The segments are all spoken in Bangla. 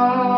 Oh.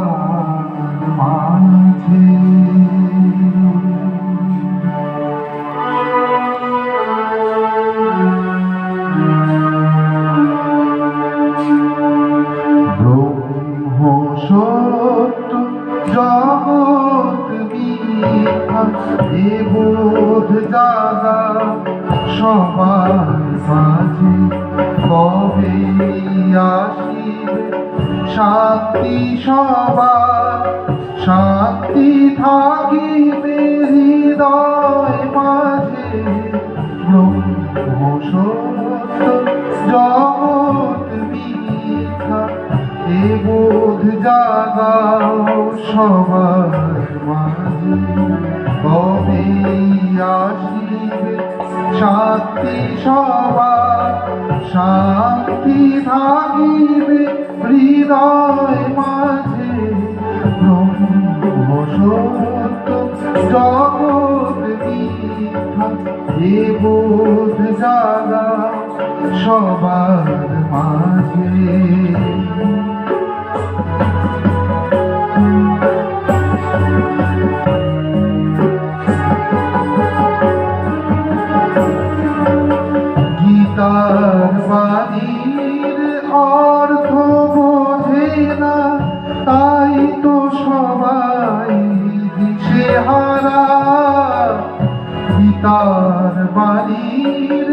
সত্য জগৎ মিথ্যা, এ বোধ জাগা সবার মাঝে। কবে আসিবে শান্তি সবার? শান্তি থাকিবে হৃদয় মাঝে। ব্রহ্ম সত্য জগৎ মিথ্যা, এ বোধ জাগাও সবার মাঝে। কবে আসিবে শান্তি সবার? শান্তি থাকিবে হৃদয় মাঝে। ব্রহ্ম সত্য জগৎ মিথ্যা জাগা সবার মাঝে। হারা গীতার বাণীর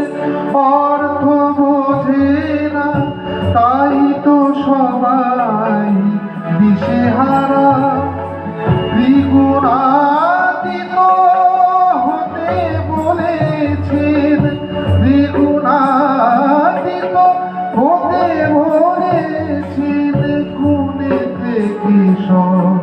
অর্থ বোঝে না, তাই তো সবাই দিশে হারা ত্রিগুণাতীত হতে বলেছেন, ত্রিগুণাতীত হতে বলেছেন গুণে থেকে সব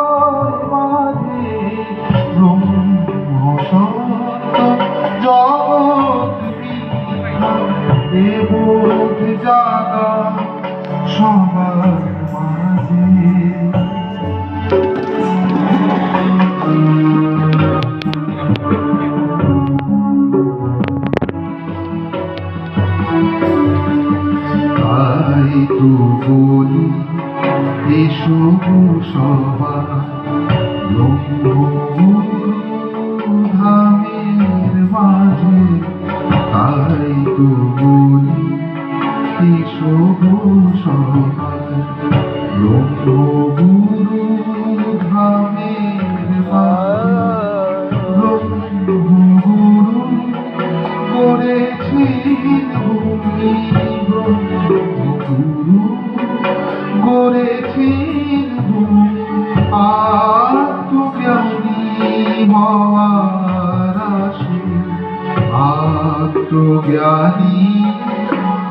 বোধ জাগা সবার মাঝে। তাই তো বলি এসো সবা তাই তো বলি কি শোভ ব্রহ্মগুরু আত্মজ্ঞানী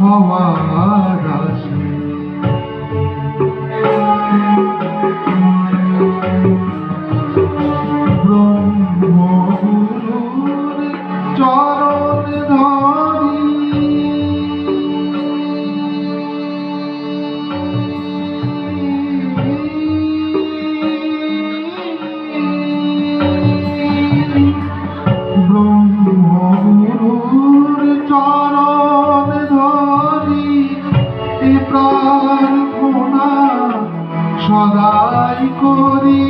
হওয়ার সদাই করি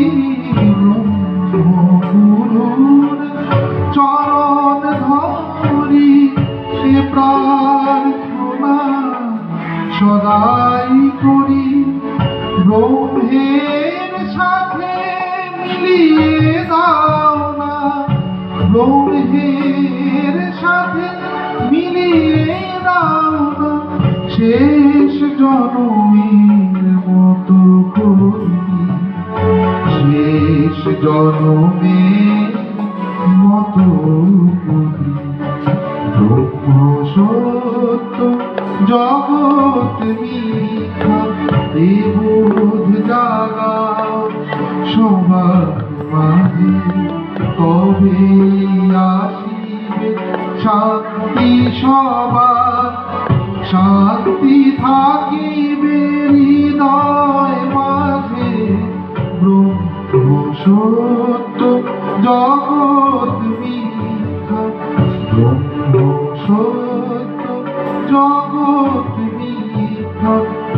চরণ ধরি সে প্রার্থনা সদাই করি। ব্রহ্মের সাথে মিলিয়ে দাও না, ব্রহ্মের সাথে মিলিয়ে দাও না, শেষ করি শেষ জনমের মতো ব্রহ্ম সত্য জগৎ মিথ্যা এ বোধ জাগাও সবার কবে আসিবে শান্তি সবার? শান্তি থাকিবে হৃদয় সত্য জগৎ মিথ্যা ব্রহ্ম সত্য জগৎ মিথ্যা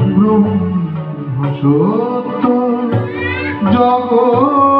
ব্রহ্ম সত্য জগৎ